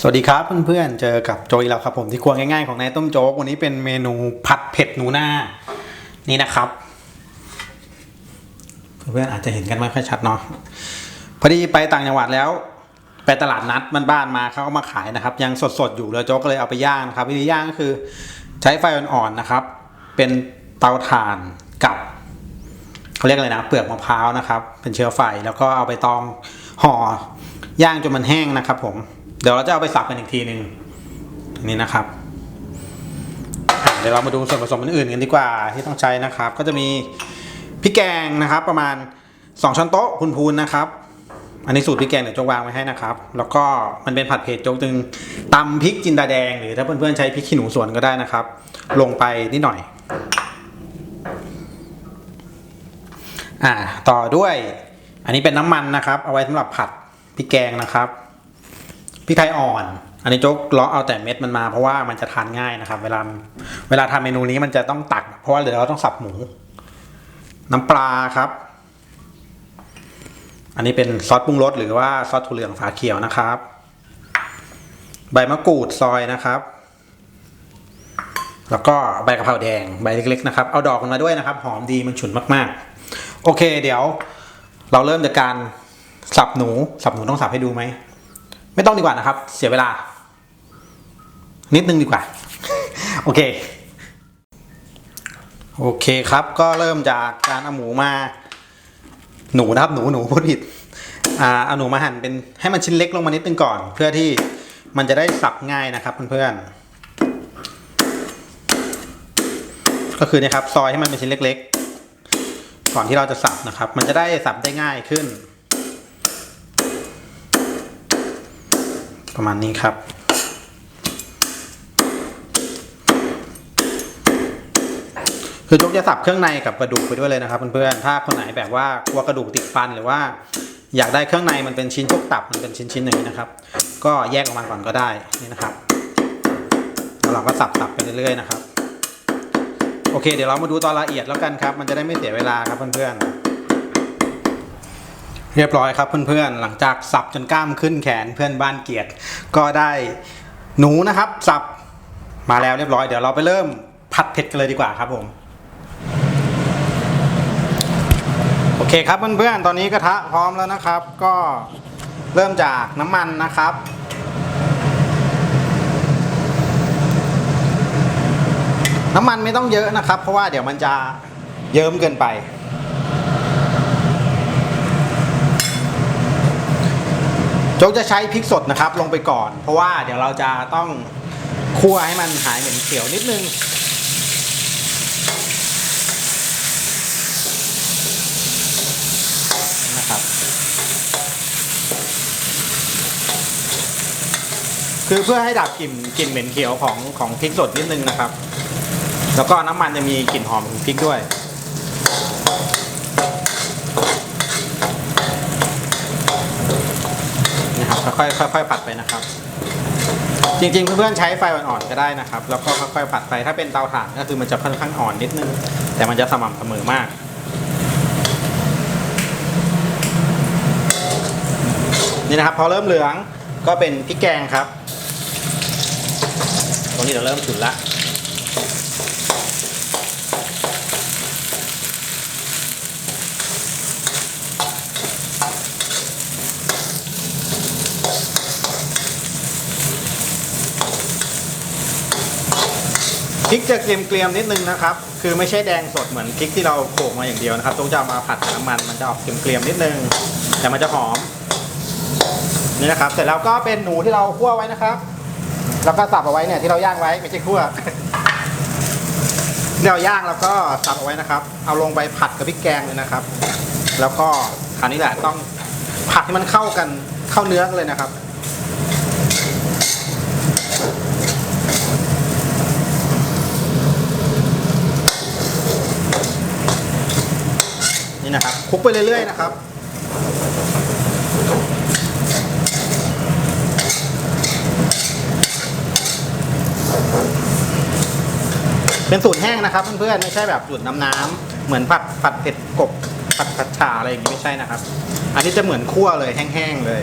สวัสดีครับเพื่อนๆ เจอกับโจยแล้วครับผมที่ครัวง่ายๆของนายต้มโจ๊กวันนี้เป็นเมนูผัดเผ็ดหนูหน้านี่นะครับ เพื่อนๆอาจจะเห็นกันไม่ค่อยชัดเนาะพอดีไปต่างจังหวัดแล้ว ไปตลาดนัดบ้านๆมาเขาก็มาขายนะครับ ยังสดๆอยู่เลยโจ๊กก็เลยเอาไปย่างนะครับวิธีย่างก็คือใช้ไฟอ่อนๆนะครับ เป็นเตาถ่านกับเขาเรียกอะไรนะเปลือกมะพร้าวนะครับ เป็นเชื้อไฟแล้วก็เอาไปตองห่อย่างจนมันแห้งนะครับ ผม เดี๋ยวเราจะเอาไปสับกันอีกทีหนึ่งนี่นะครับเดี๋ยวเรามาดูส่วนผสมอื่นๆกันดีกว่าที่ต้องใช้นะครับ ก็จะมีพริกแกงนะครับ ประมาณ 2ช้อนโต๊ะพูนๆนะครับ อันนี้สูตรพริกแกงเดี๋ยวโจกวางไว้ให้นะครับ แล้วก็มันเป็นผัดเผ็ดโจ๊กจึงตำพริกจินดาแดง หรือถ้าเพื่อนๆใช้พริกขี้หนูสวนก็ได้นะครับ ลงไปนิดหน่อยอ่าต่อด้วยอันนี้เป็นน้ำมันนะครับ เอาไว้สำหรับผัดพริกแกงนะครับ พริกไทยอ่อน อันนี้โจ๊กเลาะเอาแต่เม็ดมันมาเพราะว่ามันจะทานง่ายนะครับ เวลาเวลาทำเมนูนี้มันจะต้องตัก เพราะว่าเดี๋ยวเราต้องสับหมู น้ำปลาครับ อันนี้เป็นซอสปรุงรสหรือว่าซอสถั่วเหลืองฝาเขียวนะครับ ใบมะกรูดซอยนะครับ แล้วก็ใบกะเพราแดงใบเล็ก ๆ นะครับ เอาดอกมันมาด้วยนะครับ หอมดีมันฉุนมากๆ โอเค เดี๋ยว เราเริ่มจากการสับหนู สับหนูต้องสับให้ดูไหม ไม่ต้องดีกว่านะครับ เสียเวลา นิดนึงดีกว่า โอเค โอเคครับ ก็เริ่มจากการเอาหมูมา หนูนะครับ หนูหนูพูดผิดอ่าเอาหนูมาหั่นเป็นให้มันชิ้นเล็กลงมานิดนึงก่อน เพื่อที่มันจะได้สับง่ายนะครับ เพื่อนๆ ก็คือเนะครับ ซอยให้มันเป็นชิ้นเล็ก ๆ ก่อนที่เราจะสับนะครับ มันจะได้สับได้ง่ายขึ้น ประมาณนี้ครับ คือจกจะสับเครื่องในกับกระดูกไปด้วยเลยนะครับเพื่อนๆถ้าคนไหนแบบว่ากลัวกระดูกติดฟันหรือว่า อยากได้เครื่องในมันเป็นชิ้นพวกตับมันเป็นชิ้นๆอย่งนี้นะครับ ก็แยกออกมาก่อนก็ได้นี่นะครับแล้วเราก็สับๆไปเรื่อยๆนะครับ โอเค เดี๋ยวเรามาดูตอนละเอียดแล้วกันครับ มันจะได้ไม่เสียเวลาครับเพื่อนๆ เรียบร้อยครับเพื่อนๆ หลังจากสับจนกล้ามขึ้นแขนเพื่อนบ้านเกียรติ ก็ได้หนูนะครับ สับมาแล้วเรียบร้อยเดี๋ยวเราไปเริ่มผัดเผ็ดกันเลยดีกว่าครับผมโอเคครับเพื่อนๆตอนนี้กระทะพร้อมแล้วนะครับ ก็เริ่มจากน้ำมันนะครับ น้ำมันไม่ต้องเยอะนะครับ เพราะว่าเดี๋ยวมันจะเยิ้มเกินไป โจ๊กจะใช้พริกสดนะครับลงไปก่อน เพราะว่าเดี๋ยวเราจะต้องคั่วให้มันหายเหม็นเขียวนิดนึงนะครับ คือเพื่อให้ดับกลิ่นกลิ่นเหม็นเขียวของของพริกสดนิดนึงนะครับ แล้วก็น้ำมันจะมีกลิ่นหอมของพริกด้วย ค่อยๆค่อยๆผัดไปนะครับ จริงๆเพื่อนๆใช้ไฟอ่อนๆก็ได้นะครับ แล้วก็ค่อยๆผัดไปถ้าเป็นเตาถ่านก็คือมันจะค่อนข้างอ่อนนิดนึง แต่มันจะสม่ำเสมอมากนี่นะครับพอเริ่มเหลืองก็เป็นพริกแกงครับ ตรงนี้เราเริ่มฉุนละ พริกจะเกรียมๆนิดนึงนะครับ คือไม่ใช่แดงสดเหมือนพริกที่เราโขลกมาอย่างเดียวนะครับต้องจะมาผัดกับน้ำมันมันจะออกเกรียมๆนิดนึง แต่มันจะหอม นี่นะครับ เสร็จแล้วก็เป็นหนูที่เราคั่วไว้นะครับ แล้วก็สับเอาไว้เนี่ยที่เราย่างไว้ไม่ใช่คั่วที่เราย่างแล้วก็สับเอาไว้นะครับ เอาลงไปผัดกับพริกแกงเลยนะครับ แล้วก็คราวนี้แหละต้องผัดให้มันเข้ากันเข้าเนื้อกันเลยนะครับ นะครับคลุกไปเรื่อยๆนะครับเป็นสูตรแห้งนะครับเพื่อนๆไม่ใช่แบบสูตรน้ำๆเหมือนผัดผัดเผ็ดกบผัดผัดฉ่าอะไรอย่างนี้ไม่ใช่นะครับ อันนี้จะเหมือนคั่วเลยแห้งๆเลย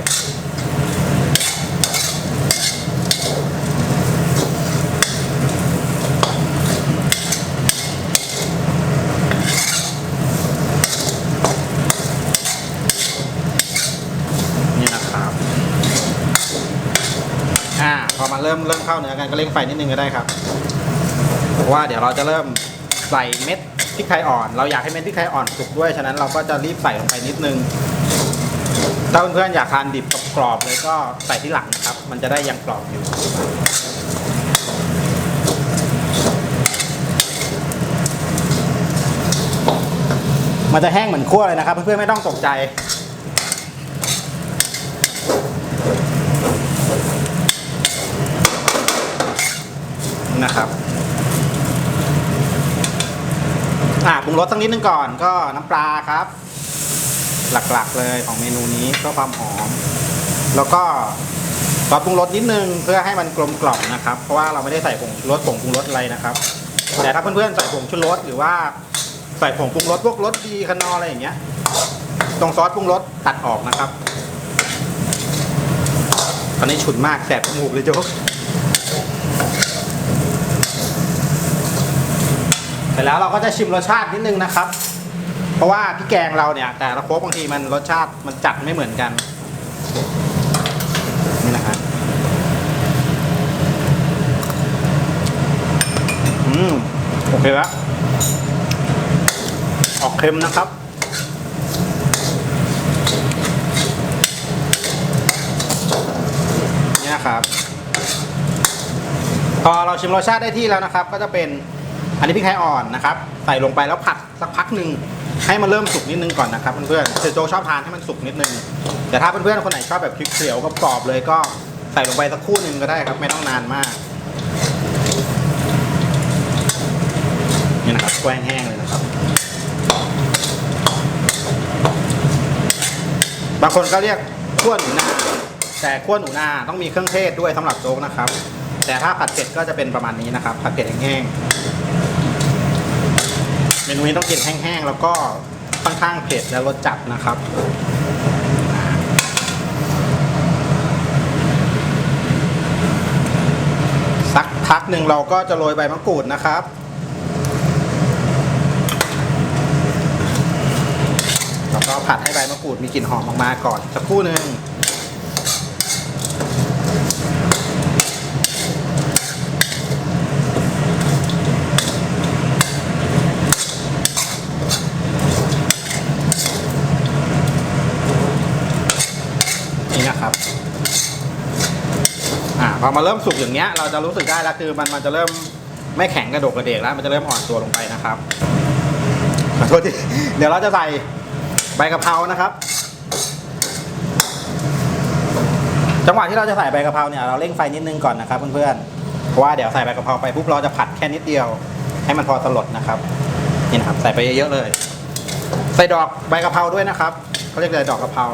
อ่าพอมา เริ่มเข้าเนื้อกันก็เร่งไฟนิดนึงก็ได้ครับเพราะว่าเดี๋ยวเราจะเริ่มใส่เม็ดพริกไทยอ่อน เราอยากให้เม็ดพริกไทยอ่อนสุกด้วย ฉะนั้นเราก็จะรีบใส่ลงไปนิดนึง ถ้าเพื่อนๆอยากทานดิบกรอบเลยก็ใส่ที่หลังครับ มันจะได้ยังกรอบอยู่มันจะแห้งเหมือนคั่วเลยนะครับ เพื่อนๆไม่ต้องตกใจ นะครับอ่าปรุงรสสักนิดนึงก่อนก็น้ำปลาครับ หลักๆเลยของเมนูนี้เพื่อความหอม แล้วก็ซอสปรุงรสนิดนึงเพื่อให้มันกลมกล่อมนะครับ เพราะว่าเราไม่ได้ใส่ผงรสผงปรุงรสอะไรนะครับ แต่ถ้าเพื่อนๆใส่ผงชูรสหรือว่าใส่ผงปรุงรสพวกรสดีคนออะไรอย่างเงี้ย ตรงซอสปรุงรสตัดออกนะครับ ตอนนี้ฉุนมากแสบจมูกเลยโจ๊ก เสร็จแล้วเราก็จะชิมรสชาตินิดนึงนะครับ เพราะว่าพี่แกงเราเนี่ย แต่ละโค้กบางทีมันรสชาติมันจัดไม่เหมือนกันนี่นะครับอืมโอเคแล้วออกเค็มนะครับนี่นะครับ พอเราชิมรสชาติได้ที่แล้วนะครับ ก็จะเป็น อันนี้พริกไทยอ่อนนะครับ ใส่ลงไปแล้วผัดสักพักหนึ่งให้มันเริ่มสุกนิดนึงก่อนนะครับเพื่อนๆคือโจชอบทานให้มันสุกนิดนึง แต่ถ้าเพื่อนๆคนไหนชอบแบบเขียวๆกรอบๆเลยก็ใส่ลงไปสักครู่หนึ่งก็ได้ครับ ไม่ต้องนานมาก นี่นะครับแกว้งแห้งเลยนะครับบางคนก็เรียกขั้วหนูนาแต่ขั้วหนูนาต้องมีเครื่องเทศด้วยสำหรับโจ๊กนะครับ แต่ถ้าผัดเผ็ดก็จะเป็นประมาณนี้นะครับ ผัดเผ็ดแห้งๆ นูนี้ต้องกินแห้งๆ แล้วก็ค่อนข้างเผ็ดและรสจัดนะครับสักพักหนึ่งเราก็จะโรยใบมะกรูดนะครับ แล้วก็ผัดให้ใบมะกรูดมีกลิ่นหอมออกมาก่อนสักครู่หนึ่งนี่นะครับ อ่าพอมาเริ่มสุกอย่างเงี้ยเราจะรู้สึกได้แล้วคือมันมันจะเริ่มไม่แข็งกระดกกระเดกแล้วมันจะเริ่มอ่อนตัวลงไปนะครับขอโทษทีเดี๋ยวเราจะใส่ใบกะเพรานะครับ จังหวะที่เราจะใส่ใบกะเพราเนี่ยเราเร่งไฟนิดนึงก่อนนะครับเพื่อนๆเพราะว่าเดี๋ยวใส่ใบกะเพราไปปุ๊บเราจะผัดแค่นิดเดียว ให้มันพอสลดนะครับนี่นะครับใส่ไปเยอะๆเลย ใส่ดอกใบกะเพราด้วยนะครับเขาเรียกอะไรดอกกะเพรา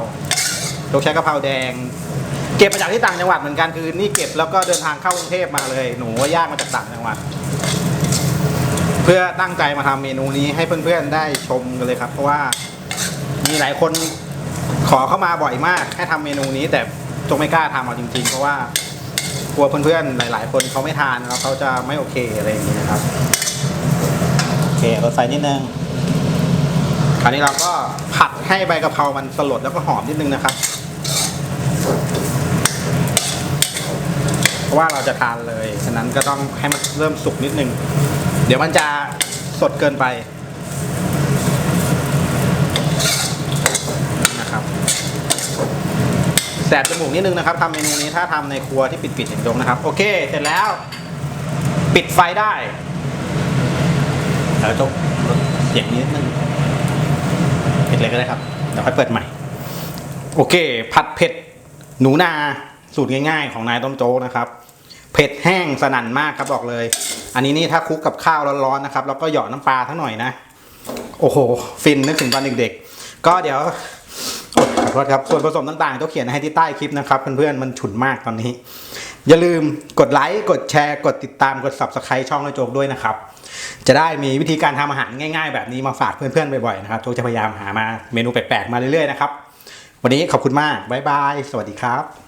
โดยใช้กะเพราแดง เก็บมาจากที่ต่างจังหวัดเหมือนกันคือนี่เก็บแล้วก็เดินทางเข้ากรุงเทพมาเลย หนูว่าย่างมาจากต่างจังหวัด เพื่อตั้งใจมาทำเมนูนี้ให้เพื่อนๆได้ชมกันเลยครับ เพราะว่ามีหลายคนขอเข้ามาบ่อยมากให้ทำเมนูนี้ แต่จงไม่กล้าทำเอาจริง ๆ เพราะว่ากลัวเพื่อนๆหลาย ๆ คนเขาไม่ทานแล้วเขาจะไม่โอเคอะไรอย่างนี้นะครับโอเคเราใส่นิดนึงคราวนี้เราก็ผัดให้ใบกะเพรามันสลดแล้วก็หอมนิดนึงนะครับ เพราะว่าเราจะทานเลย ฉะนั้นก็ต้องให้มันเริ่มสุกนิดนึง เดี๋ยวมันจะสดเกินไปนะครับแสบจมูกนิดนึงนะครับทำเมนูนี้ถ้าทำในครัวที่ปิดๆอย่างตรงนะครับ โอเค เสร็จแล้ว ปิดไฟได้เดี๋ยวจบเสียงนิดนึงปิดเลยก็ได้ครับเดี๋ยวค่อยเปิดใหม่ โอเค ผัดเผ็ดหนูนา สูตรง่ายๆ ของนายต้มโจ๊กนะครับเผ็ดแห้งสนั่นมากครับบอกเลย อันนี้นี่ถ้าคลุกกับข้าวร้อนๆนะครับ แล้วก็หยอดน้ำปลาทั้งหน่อยนะ โอ้โห ฟินนึกถึงตอนเด็กๆ ก็เดี๋ยวขอโทษครับ ส่วนผสมต่างๆต้องเขียนให้ที่ใต้คลิปนะครับเพื่อนๆ มันฉุนมากตอนนี้ อย่าลืมกดไลค์ กดแชร์ กดติดตาม กด subscribe ช่องนายโจ๊กด้วยนะครับ จะได้มีวิธีการทำอาหารง่ายๆ แบบนี้มาฝากเพื่อนๆ บ่อยๆ นะครับโจ๊กจะพยายามหามาเมนูแปลกๆ มาเรื่อยๆ นะครับ วันนี้ขอบคุณมาก บ๊ายบาย สวัสดีครับ